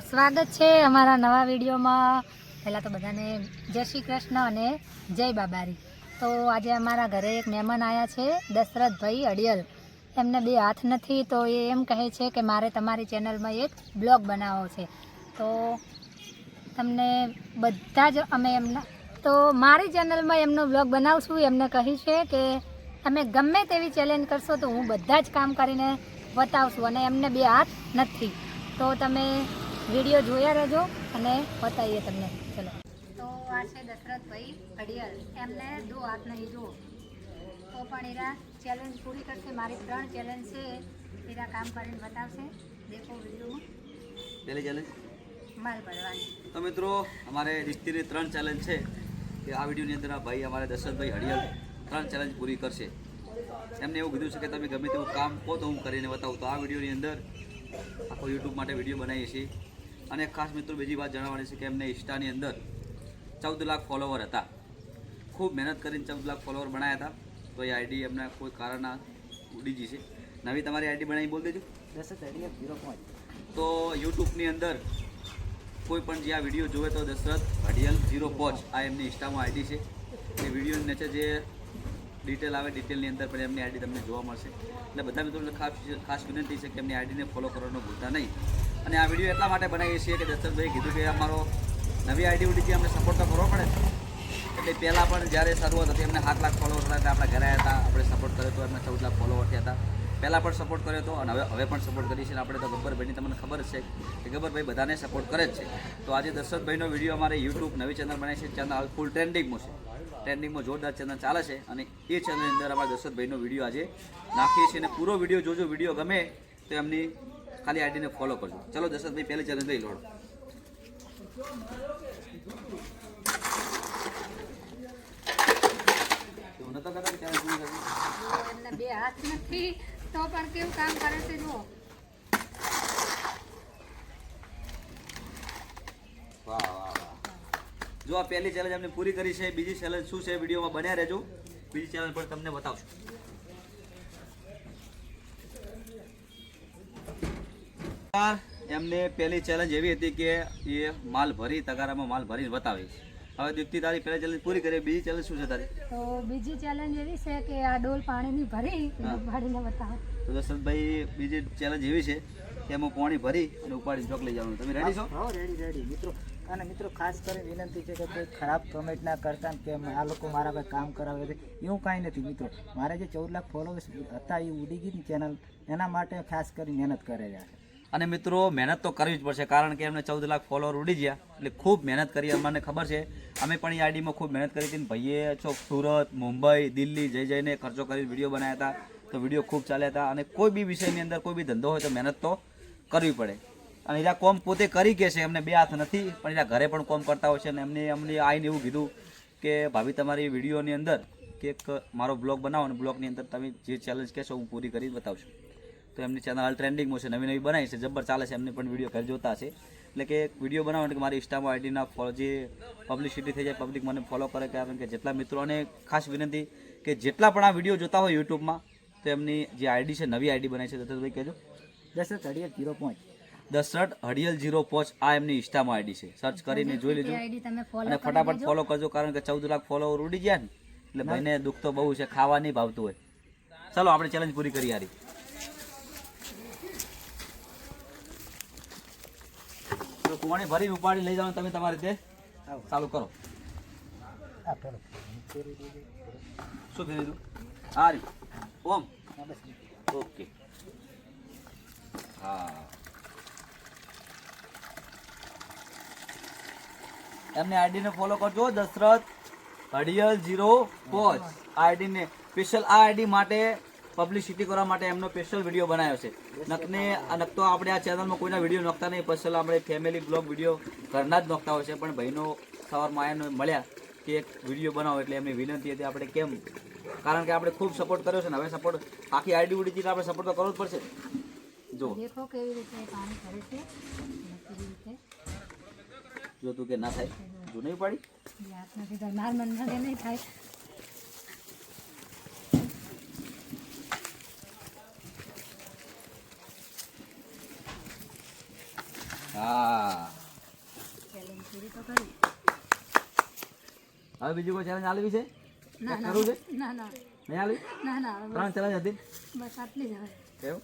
સ્વાગત છે અમારા નવા વિડીયોમાં. પહેલાં તો બધાને જય શ્રી કૃષ્ણ અને જય બાબારી. તો આજે અમારા ઘરે એક મહેમાન આવ્યા છે, દશરથભાઈ અડિયલ. એમને બે હાથ નથી, તો એ એમ કહે છે કે મારે તમારી ચેનલમાં એક બ્લોગ બનાવવો છે. તો તમને બધા જ અમે એમના તો મારી ચેનલમાં એમનો બ્લોગ બનાવશું. એમને કહ્યું છે કે તમે ગમે તેવી ચેલેન્જ કરશો તો હું બધા જ કામ કરીને બતાવશું અને એમને બે હાથ નથી. તો તમે વીડિયો જોયા રહેજો અને બતાવીએ તમને. ચલો. તો આ છે દશરથભાઈ અડિયલ એમને દો હાથ નહીં જુઓ. તો પણ એરા ચેલેન્જ પૂરી કરશે. મારી ત્રણ ચેલેન્જ છે. એરા કામ કરીને બતાવશે. દેખો વીડિયો પહેલી ચેલેન્જ માલ ભરવાની. તો મિત્રો અમારે રિશ્તીની ત્રણ ચેલેન્જ છે. કે આ વિડીયોની અંદર આ ભાઈ અમારે દશરથભાઈ હરિયલ ત્રણ ચેલેન્જ પૂરી કરશે. એમને એવું કીધું છે કે તમે ગમે તેવું કામ કહો તો હું કરીને બતાવું. તો આ વિડીયોની અંદર આખો યુટ્યુબ માટે વીડિયો બનાવીએ છીએ. અને ખાસ મિત્રો બીજી વાત જણાવવાની છે કે એમને ઇન્સ્ટાની અંદર ચૌદ લાખ ફોલોવર હતા. ખૂબ મહેનત કરીને ચૌદ લાખ ફોલોવર બનાવ્યા હતા. તો એ આઈડી એમને કોઈ કારણ ઉડી ગઈ છે. નવી તમારી આઈડી બનાવી બોલ દેજો. તો યુટ્યુબની અંદર કોઈ પણ જે આ વીડિયો જોવે તો દશરથ હડિયલ ઝીરો પોચ આ એમની ઇન્સ્ટામાં આઈડી છે. એ વીડિયો નીચે જે ડિટેલ આવે ડિટેલની અંદર પણ એમની આઈડી તમને જોવા મળશે. એટલે બધા મિત્રોને ખાસ ખાસ વિનંતી છે કે એમની આઈડીને ફોલો કરવાનું ભૂલતા નહીં. અને આ વીડિયો એટલા માટે બનાવીએ છીએ કે દશરથભાઈ કીધું કે અમારો નવી આઈડી અમને સપોર્ટ તો કરવો પડે એટલે પહેલાં પણ જ્યારે શરૂઆત હતી એમને સાત લાખ ફોલોવર હતા, આપણે ઘરે આવ્યા હતા, આપણે સપોર્ટ કર્યો હતો એમને ચૌદ લાખ ફોલોવર થયા હતા. પહેલાં પણ સપોર્ટ કર્યો હતો અને હવે હવે પણ સપોર્ટ કરી છે અને આપણે તો ગબ્બરભાઈની તમને ખબર છે કે ગબ્બરભાઈ બધાને સપોર્ટ કરે જ છે. તો આજે દશરથભાઈનો વીડિયો અમારે યુટ્યુબ નવી ચેનલ બનાવી છે ચેનલ ફૂલ ટ્રેન્ડિંગમાં છે. ટ્રેન્ડિંગમાં જોરદાર ચેનલ ચાલે છે અને એ ચેનલની અંદર અમારા દશરથભાઈનો વીડિયો આજે નાખીએ છીએ. અને પૂરો વીડિયો જોજો, વીડિયો ગમે તો એમની ખાલી આઈડીને ફોલો કરજો. ચલો દશરથભાઈ પહેલી ચેલેન્જ લઈ લોડો બે હાથ નથી તો પણ કેવું કામ કરે છે જુઓ. વાહ વાહ વાહ. જો આ પહેલી ચેલેન્જ અમને પૂરી કરી છે બીજી ચેલેન્જ શું છે વિડીયોમાં બન્યા રહેજો. બીજી ચેલેન્જ પણ તમને બતાવશું. એમને પહેલી ચેલેન્જ એવી હતી કે એ માલ ભરી તગારામાં માલ ભરીને બતાવે હવે દીપ્તિ તારી પહેલી ચેલેન્જ પૂરી કરી બીજી ચેલેન્જ શું છે તારી? તો બીજી ચેલેન્જ એવી છે કે આ ડોલ પાણીની ભરી ભરીને બતાવો. તો દશરથભાઈ બીજી ચેલેન્જ એવી છે કે એમાં પાણી ભરી અને ઉપાડીને ચોક લઈ જવાનું. તમે રેડી છો? હા રેડી રેડી મિત્રો અને મિત્રો ખાસ કરીને વિનંતી છે કે કોઈ ખરાબ કમેન્ટ ના કરતા કે આ લોકો મારા પાસે કામ કરાવે છે. એવું કાંઈ નથી મિત્રો. મારે જે ચૌદ લાખ ફોલોવર્સ હતા એ ઉડી ગઈ ચેનલ એના માટે ખાસ કરી મહેનત કરે છે. અને મિત્રો, મહેનત તો કરવી જ પડશે, કારણ કે એમને ચૌદ લાખ ફોલોવર ઉડી ગયા, એટલે ખૂબ મહેનત કરી અમને ખબર છે. અમે પણ એ આઈડીમાં ખૂબ મહેનત કરી હતી ભાઈએ છોક સુરત, મુંબઈ, દિલ્હી જઈ જઈને ખર્ચો કરી વીડિયો બનાવ્યા હતા. તો વીડિયો ખૂબ ચાલ્યા હતા અને કોઈ બી વિષયની અંદર કોઈ બી ધંધો હોય તો મહેનત તો કરવી પડે. અને એના કોમ પોતે કરી કે છે, એમને બે હાથ નથી, પણ એના ઘરે પણ કોમ કરતા હોય છે અને એમને, અમને આવીને એવું કીધું કે, ભાભી, તમારી વિડીયોની અંદર કે મારો બ્લોગ બનાવો અને બ્લોગની અંદર તમે જે ચેલેન્જ કહેશો, હું પૂરી કરી બતાવશું. તો એમની ચેનલ હાલ ટ્રેન્ડિંગમાં છે નવી નવી બનાવી છે જબ્બર ચાલે છે એમની પણ વીડિયો ઘર જોતા છે. એટલે કે વીડિયો બનાવો એટલે કે મારી ઇન્સ્ટામાં આઈડીના જે પબ્લિસિટી થઈ જાય પબ્લિક મને ફોલો કરે કારણ કે જેટલા મિત્રોને ખાસ વિનંતી કે જેટલા પણ આ વીડિયો જોતા હોય યુટ્યુબમાં તો એમની જે આઈડી છે નવી આઈડી બનાવી છે દત્તભાઈ કહેજો. Dashrath Hadiyal zero point Dashrath Hadiyal zero પોચ આ એમની ઇન્સ્ટામાં આઈડી છે. સર્ચ કરીને જોઈ લેજો. આઈડી તમે ફોલો અને ફટાફટ ફોલો કરજો કારણ કે ચૌદ લાખ ફોલોવર ઉડી ગયા ને. એટલે ભાઈને દુઃખ તો બહુ છે ખાવા નહીં ભાવતું હોય. ચાલો આપણે ચેલેન્જ પૂરી કરી યારી કુવાણી ભરી ઉપાડી લઈ જવાનું તમે તમારી રીતે. ચાલુ કરો. શું થઈ દીધું હા, રી. ઓમ. ઓકે. હા. એમને આઈડીને ફોલો કરજો, દશરથ હડિયલ જીરો પોચ. આઈડીને સ્પેશિયલ આ આઈડી માટે પબ્લિસિટી કરવા માટે એમનો સ્પેશિયલ વીડિયો બનાવ્યો છે. નકને નક તો આપણે આ ચેનલમાં કોઈના વીડિયો નોખતા નહીં સ્પેશિયલ આપણે ફેમિલી બ્લોગ વીડિયો ઘરના જ નોખતા હોય છે પણ ભાઈનો સવારમાં આયાનો મળ્યા કે એક વીડિયો બનાવો એટલે એમની વિનંતી હતી આપણે કેમ? કારણ કે આપણે ખૂબ સપોર્ટ કર્યો છે ને હવે સપોર્ટ આખી આઈડી ઉડી આપણે સપોર્ટ તો કરવો જ પડશે. જો દેખો કેવી રીતે પાણી છે. જો તું કે ના થાય જો નહીં પાડી નથી માર નહીં થાય હા પૂરી તો કરી હવે બીજું કોઈ ચેલેન્જ આલવી છે? ના ના કરવું છે? ના ના. નહીં આલવી ના ના ત્રણ ચેલેન્જ હતી. બસ આટલી જ હવે. કેવું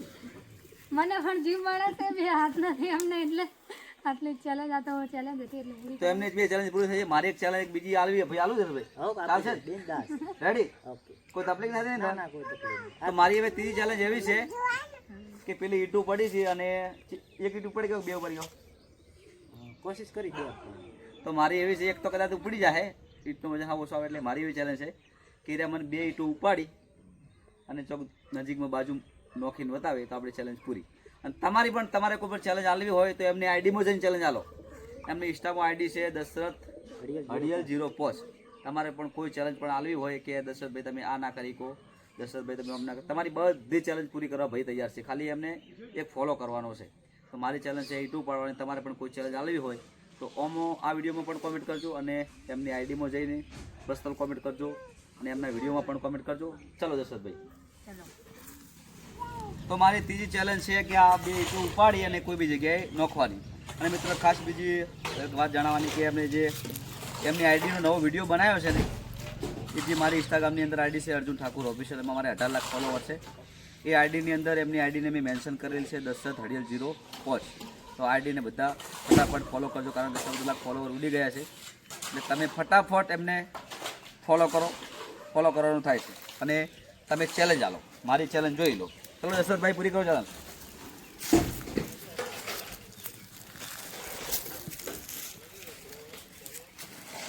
મને પણ જીવ મળે તે બે હાથ નથી અમને એટલે આટલી ચેલેન્જ આ તો ચેલેન્જ હતી એટલે પૂરી તો એમને બે ચેલેન્જ પૂરી થઈ છે. મારી એક ચેલેન્જ બીજી આલવી છે. ભાઈ આલુ છે ભાઈ. ચાલશે? બિંદાસ. Ready okay. કોઈ તકલીફ નથી ના ને ના કોઈ તકલીફ તો મારી હવે ત્રીજી ચેલેન્જ એવી છે કે પેલી ઈટું પડી છે અને એક ઈટું પડી ગયો બે પડી ગયો? હા, કોશિશ કરી દે. તો મારી એવી છે એક તો કદાચ ઉપડી જાય ઈટનો મજા હા ઓછો આવે એટલે મારી એવી ચેલેન્જ છે કે રે મને બે ઈંટો ઉપાડી અને ચોક નજીકમાં બાજુ નોખીને બતાવે તો આપણી ચેલેન્જ પૂરી. અને તમારી પણ તમારે કોઈ પણ ચેલેન્જ આલવી હોય તો એમની આઈડીમાં જઈને ચેલેન્જ આલો. એમની ઇન્સ્ટામાં આઈડી છે દશરથ હડિયલ જીરો પોચ તમારે પણ કોઈ ચેલેન્જ પણ આલવી હોય કે દશરથભાઈ તમે આ ના કરી કહો દશરથભાઈ તમે આમ ના કરો તમારી બધી ચેલેન્જ પૂરી કરવા ભાઈ તૈયાર છે. ખાલી એમને એક ફોલો કરવાનો છે. તો મારી ચેલેન્જ છે એ ટુ પાડવાની તમારે પણ કોઈ ચેલેન્જ આલવી હોય તો ઓમો આ વિડીયોમાં પણ કોમેન્ટ કરજો અને એમની આઈડીમાં જઈને પર્સનલ કોમેન્ટ કરજો અને એમના વિડીયોમાં પણ કોમેન્ટ કરજો. ચલો દશરથભાઈ. તો મારી ત્રીજી ચેલેન્જ છે કે આ બે ઈંટો ઉપાડી અને કોઈ બી જગ્યાએ નોખવાની. અને મિત્રો ખાસ બીજી એક વાત જણાવવાની કે એમને જે એમની આઈડીનો નવો વીડિયો બનાવ્યો છે ને એ જે મારી ઇન્સ્ટાગ્રામની અંદર આઈડી છે અર્જુન ઠાકુર ઓફિશિયલ એમાં મારે અઢાર લાખ ફોલોવર છે. એ આઈડીની અંદર એમની આઈડીને મેં મેન્શન કરેલ છે દશરથ હડિયલ જીરો પોચ તો આઈડીને બધા ફટાફટ ફોલો કરજો, કારણ કે ચૌદ લાખ ફોલોવર ઉડી ગયા છે. એટલે તમે ફટાફટ એમને ફોલો કરો. ફોલો કરવાનું થાય છે. અને તમે ચેલેન્જ આલો. મારી ચેલેન્જ જોઈ લો. ચલો દશરથભાઈ પૂરી કરો ચેલેન્જ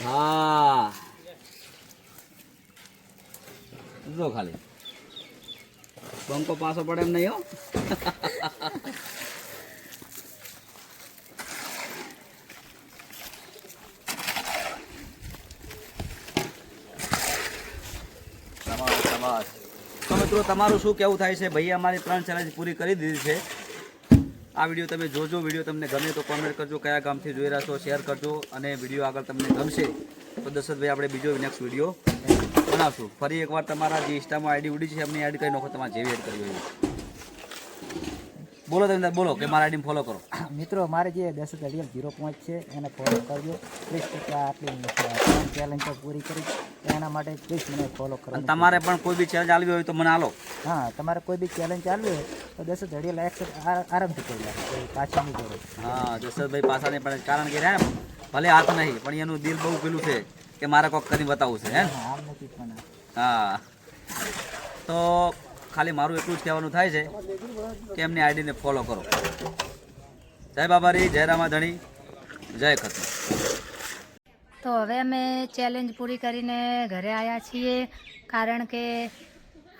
હા. જો ખાલી. બંકો પાછો પડે એમ નહીં હો. મિત્રો, તમારું શું કેવું થાય છે? ભાઈ અમારી ત્રણ ચેલેન્જ પૂરી કરી દીધી છે. આ વીડિયો તમે જોજો. વીડિયો તમને ગમે તો કોમેન્ટ કરજો. કયા ગામથી જોઈ રહ્યા છો શેર કરજો. અને વીડિયો આગળ તમને ગમશે તો દશરથભાઈ આપણે બીજો નેક્સ્ટ વીડિયો બનાવશું. ફરી એકવાર તમારા જે ઇન્સ્ટામાં આઈડી ઉડી છે એમની આઈડી કરી નાખો, તમારે જેવી એડ કરવી બોલો તમે બોલો, કે મારા આઈડી ફોલો કરો. મિત્રો, મારે જે દસ ઘડિયાળ ઝીરો પોઈન્ટ છે, એને ફોલો કરજો. પ્લીઝ ટકા આટલી ચેલેન્જ પૂરી કરી. એના માટે પ્લીઝ મને ફોલો કરો તમારે પણ કોઈ બી ચેલેન્જ આવી હોય તો મને આલો હા તમારે કોઈ બી ચેલેન્જ આવી હોય તો દસ ઘડિયાળ લાયક આરામથી કરી લે પાછી નહીં કરો હા જસરભાઈ પાછા નહીં પડે કારણ કે એમ ભલે હાથ નહીં પણ એનું દિલ બહુ પેલું છે કે મારે કોક કરીને બતાવવું છે હે હા આમ નથી પણ. હા. તો ખાલી મારું એટલું જ કહેવાનું થાય છે કે એમની આઈડીને ફોલો કરો. જય બાબારી જય રામાધણી જય ખતમ. તો હવે અમે ચેલેન્જ પૂરી કરીને ઘરે આવ્યા છીએ. કારણ કે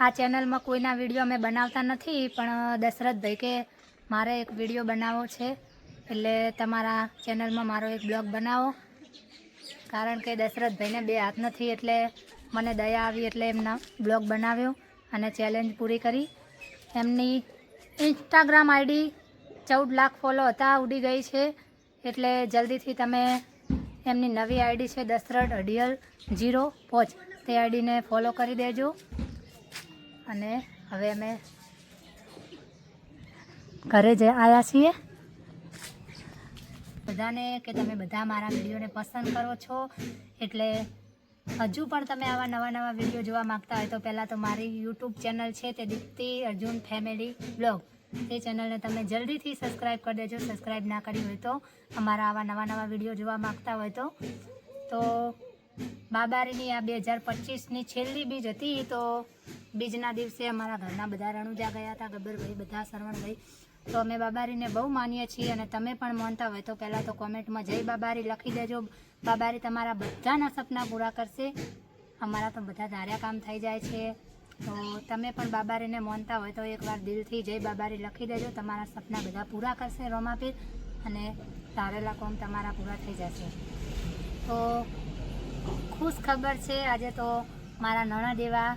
આ ચેનલમાં કોઈના વીડિયો અમે બનાવતા નથી, પણ દશરથભાઈ કે મારે એક વીડિયો બનાવવો છે. એટલે તમારા ચેનલમાં મારો એક બ્લોગ બનાવો. કારણ કે દશરથભાઈને બે હાથ નથી, એટલે મને દયા આવી એટલે એમના બ્લોગ બનાવ્યો અને ચેલેન્જ પૂરી કરી. એમની ઇન્સ્ટાગ્રામ આઈડી ચૌદ લાખ ફોલો હતા, ઉડી ગઈ છે. એટલે જલ્દીથી તમે એમની નવી આઈડી છે દશરથ અડિયલ જીરો પોચ. તે આઈડીને ફોલો કરી દેજો. અને હવે અમે ઘરે જ આવ્યા છીએ. બધાને કે તમે બધા મારા વિડીયોને પસંદ કરો છો, એટલે હજુ પણ તમે આવા નવા નવા વીડિયો જોવા માંગતા હોય તો પહેલાં તો મારી યુટ્યુબ ચેનલ છે તે દીપ્તિ અર્જુન ફેમિલી બ્લોગ. તે ચેનલને તમે જલ્દીથી સબસ્ક્રાઈબ કરી દેજો. સબસ્ક્રાઈબ ના કરી હોય તો અમારા આવા નવા નવા વીડિયો જોવા માંગતા હોય તો. તો બાબારીની આ બે હજાર પચીસની છેલ્લી બીજ હતી તો બીજના દિવસે અમારા ઘરના બધા રણુજા ગયા હતા. ગબ્બરભાઈ બધા સરવણભાઈ તો અમે બાબારીને બહુ માનીએ છીએ અને તમે પણ માનતા હોય તો પહેલાં તો કોમેન્ટમાં જય બાબારી લખી દેજો. બાબારી તમારા બધાના સપના પૂરા કરશે. અમારા તો બધા ધાર્યા કામ થઈ જાય છે. તો તમે પણ બાબારીને માનતા હોય તો એકવાર દિલથી જય બાબારી લખી દેજો. તમારા સપના બધા પૂરા કરશે રોમાપીર અને તારેલા કોમ તમારા પૂરા થઈ જશે. તો ખુશ ખબર છે, આજે તો મારા નણદ એવા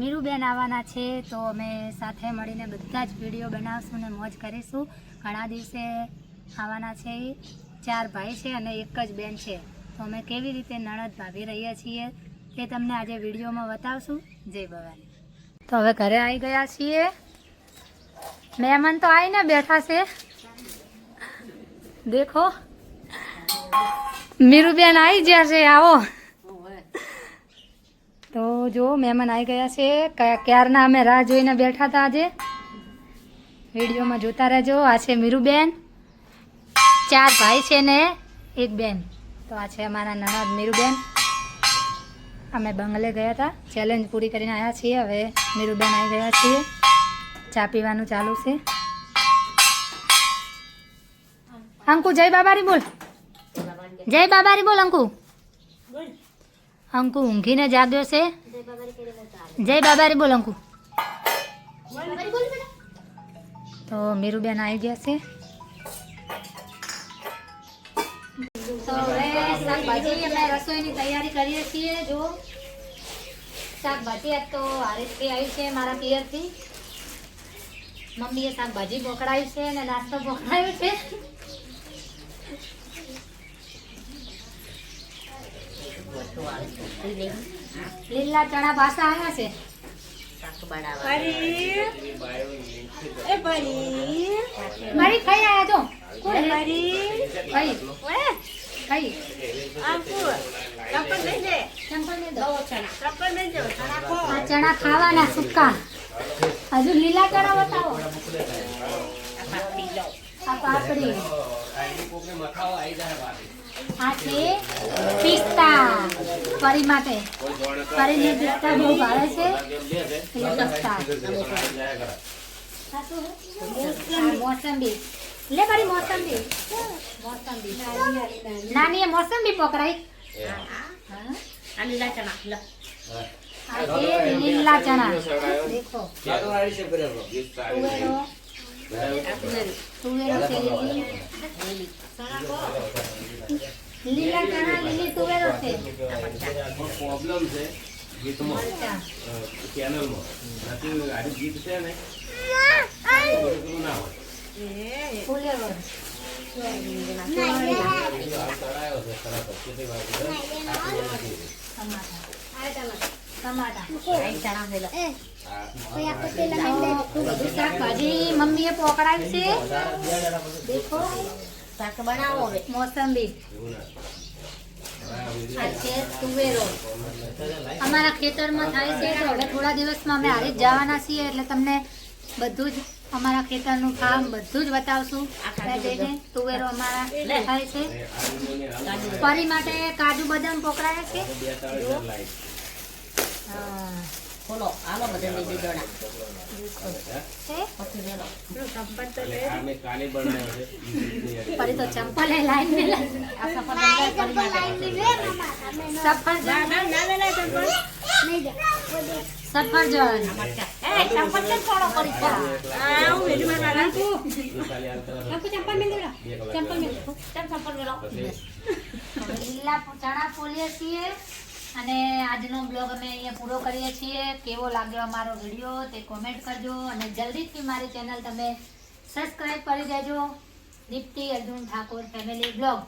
મીરુબેન આવવાના છે. તો અમે સાથે મળીને બધા જ વીડિયો બનાવશું ને મોજ કરીશું. ઘણા દિવસે આવવાના છે. ચાર ભાઈ છે અને એક જ બેન છે. તો અમે કેવી રીતે નણદ ભાવી રહ્યા છીએ તે તમને આજે વિડીયોમાં બતાવશું. જય ભવાની. તો હવે ઘરે આવી ગયા છીએ. મહેમાન તો આવીને બેઠા છે. દેખો. મીરુબેન આવી ગયા છે, આવો. તો જો, મહેમાન આવી ગયા છે. ક્યારના અમે રાહ જોઈને બેઠા હતા આજે. વિડીયોમાં જોતા રહેજો. આ છે મીરુબેન. ચાર ભાઈ છે ને એક બેન. તો આ છે અમારા નણદ મીરુબેન. અમે બંગલે ગયા હતા ચેલેન્જ પૂરી કરીને આવ્યા છીએ. હવે મીરુબેન આવી ગયા છીએ. ચા પીવાનું ચાલુ છે. અંકુ જય બાબારી બોલ. જય બાબારી બોલ અંકુ. અંકુ ઊંઘીને જાગ્યો છે. જય બાબારી બોલ અંકુ. તો મીરુબેન આવી ગયા છે. તો હવે શાકભાજી અમે રસોઈની તૈયારી કરીએ છીએ. જો શાકભાજી આજ તો હારીસથી આવી છે મારા પિયરથી. મમ્મીએ શાકભાજી બોકડાવી છે અને નાસ્તો બોકડાવ્યો છે. લીલા ચણા પાસા આવ્યા છે. મારી ખાઈ આયા જો કોણ? ખાઈ આ ચણા ખાવાના સુકા હજુ લીલા ચણા બતાવો. આ પાપડી. આ પિસ્તા. પરી માટે. પરીને પિસ્તા બહુ ભાવે છે. પિસ્તા. મોસંબી. લે મારી મોસંબી. મોસંબી નાની મોસંબી પકડાઈ? આ લીલા ચણા દેખો. તુવેરો. તુવેરો છે લીલી. લીલા ચણા લીલી તુવેરો છે. પ્રોબ્લેમ છે ગીતમાં. ચેનલમાં નથી ગીત છે ને ના હોય શાકભાજી મમ્મીએ પકડાવી છે દેખો મોસંબી આ છે તુવેરો અમારા ખેતરમાં થાય છે તો હવે થોડા દિવસમાં અમે હારી જવાના છીએ એટલે તમને બધું જ અમારા ખેતરનું કામ બધું જ બતાવશું જઈને તુવેરો અમારા થાય છે ફરી માટે કાજુ બદામ પકડાયા છે હા. છે? અમે કાલે બનાવ્યો છે પરી તો ચંપલ એ લાઈન ને સફરજન ચણા ફોલીએ છીએ અને આજનો બ્લોગ અમે અહીંયા પૂરો કરીએ છીએ. કેવો લાગ્યો અમારો વીડિયો તે કોમેન્ટ કરજો. અને જલ્દીથી મારી ચેનલ તમે સબસ્ક્રાઈબ કરી દેજો. દીપ્તિ અર્જુન ઠાકોર ફેમિલી બ્લોગ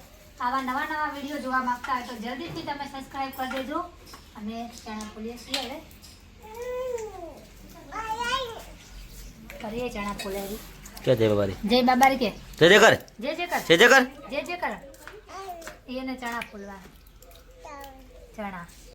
આવા નવા નવા વીડિયો જોવા માંગતા હોય તો જલ્દીથી તમે સબસ્ક્રાઈબ કરી દેજો. અને ચણા ખોલીએ છીએ હવે. કરીએ ચણા ફોલાવી કે જય બાબારી. જય બાબારી કે. જય જય કર જય જય કર જય જય કર જે જે કર એને ચણા ફૂલવા. ચણા.